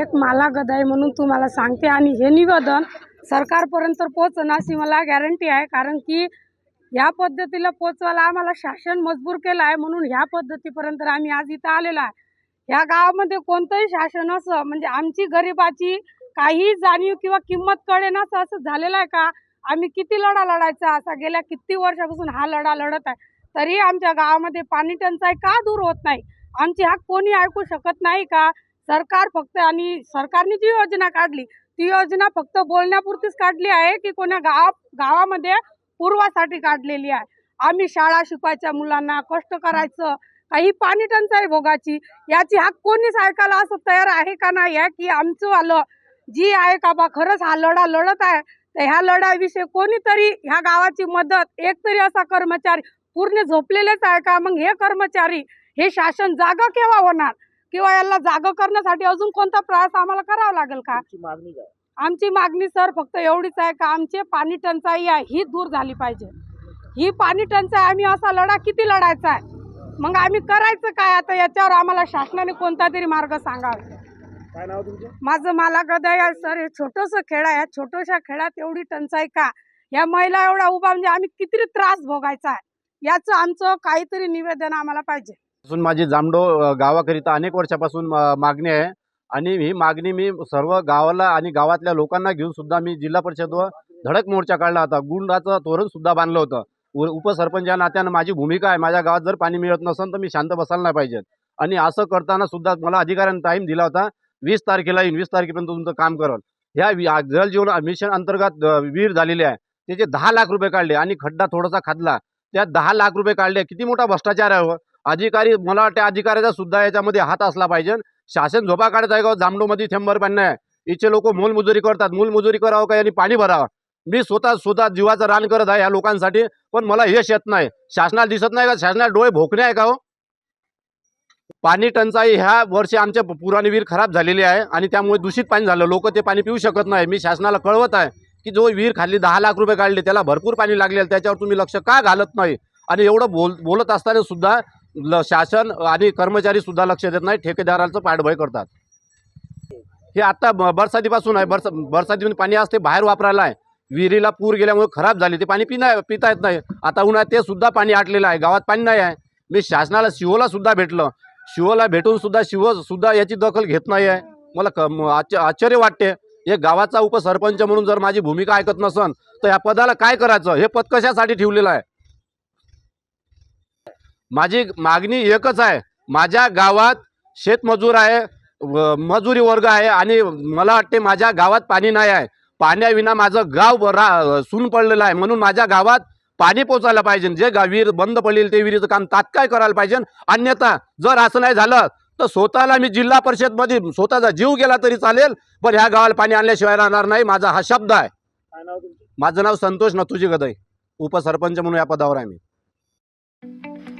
एक माला गदाय म्हणून तुम्हाला सांगते. आणि हे निवेदन सरकारपर्यंत पोहोचणं अशी मला गॅरंटी आहे. कारण की ह्या पद्धतीला पोचवायला आम्हाला शासन मजबूर केलं आहे म्हणून ह्या पद्धतीपर्यंत आम्ही आज इथं आलेलो आहे. ह्या गावामध्ये कोणतंही शासन असं म्हणजे आमची गरिबाची काही जाणीव किंवा किंमत कळेनाच असं झालेलं आहे का? आम्ही किती लढा लढायचा असा गेल्या किती वर्षापासून हा लढा लढत आहे. तरी आमच्या गावामध्ये पाणी टंचाई का दूर होत नाही? आमची हाक कोणी ऐकू शकत नाही का? सरकार फक्त आणि सरकारने जी योजना काढली ती योजना फक्त बोलण्यापुरतीच काढली आहे की कोण्या गाव गावामध्ये पूर्वासाठी काढलेली आहे. आम्ही शाळा शिकवायच्या मुलांना कष्ट करायचं काही पाणी टंचाई भोगाची याची हा कोणीच ऐकायला असं तयार आहे का नाही आहे की आमचं आलं जी आहे का बा खरंच हा लढा लढत आहे. तर ह्या लढाविषयी कोणीतरी ह्या गावाची मदत एक तरी असा कर्मचारी पूर्ण झोपलेलेच आहे का? मग हे कर्मचारी हे शासन जागा केव्हा होणार? किंवा याला जागा करण्यासाठी अजून कोणता प्रयास आम्हाला करावा लागेल का? मागणी आमची मागणी सर फक्त एवढीच आहे का आमची पाणी टंचाई आहे ही दूर झाली पाहिजे. ही पाणी टंचाई आम्ही असा लढा किती लढायचा आहे? मग आम्ही करायचं काय आता याच्यावर आम्हाला शासनाने कोणता तरी मार्ग सांगावा. काय नाव तुमचं? माझं मला गदय आहे सर हे छोटंसं खेळ आहे. या छोट्याशा खेळात एवढी टंचाई का? या महिला एवढा उभा म्हणजे आम्ही किती त्रास भोगायचा आहे. याचं आमचं काहीतरी निवेदन आम्हाला पाहिजे. असून माझी जामडो गावाकरिता अनेक वर्षापासून मागणी आहे. आणि ही मागणी मी सर्व गावाला आणि गावातल्या लोकांना घेऊन सुद्धा मी जिल्हा परिषदवर धडक मोर्चा काढला होता. गुंडाचं तोरण सुद्धा बांधलं होतं. उ- उपसरपंच या नात्यानं माझी भूमिका आहे. माझ्या गावात जर पाणी मिळत नसेल तर मी शांत बसायला नाही पाहिजे. आणि असं करताना सुद्धा मला अधिकाऱ्यांनी टाईम दिला होता. वीस तारखेला येईन. वीस तारखेपर्यंत तुमचं काम करल. ह्या वि- मिशन अंतर्गत वीर विहीर आहे. त्याचे दहा लाख रुपये काढले आणि खड्डा थोडासा खादला. त्यात दहा लाख रुपये काढले. किती मोठा भ्रष्टाचार आहे हो. अधिकारी मला वाटते अधिकाऱ्याचा सुद्धा याच्यामध्ये हात असला पाहिजे. शासन झोपा काढत आहे का हो? जामडोमध्ये थेंबर पाणी आहे. इथे लोक मोलमजुरी करतात. मोलमजुरी करावं का? यांनी पाणी भरावं. मी स्वतः स्वतः जीवाचं रान करत आहे या लोकांसाठी पण मला यश येत नाही. शासनाला दिसत नाही का? शासनाला डोळे भोकणे आहे का हो? पाणी टंचाई ह्या वर्षी आमच्या पुराणी विहीर खराब झालेली आहे आणि त्यामुळे दूषित पाणी झालं. लोक ते पाणी पिऊ शकत नाही. मी शासनाला कळवत आहे की जो विहीर खाली दहा लाख रुपये काढले त्याला भरपूर पाणी लागले त्याच्यावर तुम्ही लक्ष का घालत नाही? आणि एवढं बोल बोलत असताना सुद्धा ल शासन आणि कर्मचारी सुद्धा लक्ष देत नाही ठेकेदारांचं पाठबळ करतात. हे आत्ता ब- बरसातीपासून आहे बरसा बरसातीमध्ये पाणी असते बाहेर वापरायला आहे. विहिरीला पूर गेल्यामुळे खराब झाली ते पाणी पिना पिता येत नाही. आता उन्हाळ्यात ते सुद्धा पाणी आटलेलं आहे गावात पाणी नाही आहे. मी शासनाला शिवोला सुद्धा भेटलं. शिवोला भेटून सुद्धा शिव सुद्धा याची दखल घेत नाही आहे. मला क आश्चर्य वाटते. हे गावाचा उपसरपंच म्हणून जर माझी भूमिका ऐकत नसन तर या पदाला काय करायचं? हे पद कशासाठी ठेवलेलं आहे? माझी मागणी एकच आहे. माझ्या गावात शेतमजूर आहे मजुरी वर्ग आहे आणि मला वाटते माझ्या गावात पाणी नाही आहे. पाण्याविना माझं गाव रा सून पडलेलं आहे. म्हणून माझ्या गावात पाणी पोचायला पाहिजे. जे गा विहीर बंद पडलेली ते विहिरीचं काम तात्काळ करायला पाहिजे. अन्यथा जर असं नाही झालं तर स्वतःला मी जिल्हा परिषदमध्ये स्वतःचा जीव गेला तरी चालेल पण ह्या गावाला पाणी आणल्याशिवाय राहणार नाही माझा हा शब्द आहे. माझं नाव संतोष नथुजी गदई उपसरपंच म्हणून या पदावर आहे मी.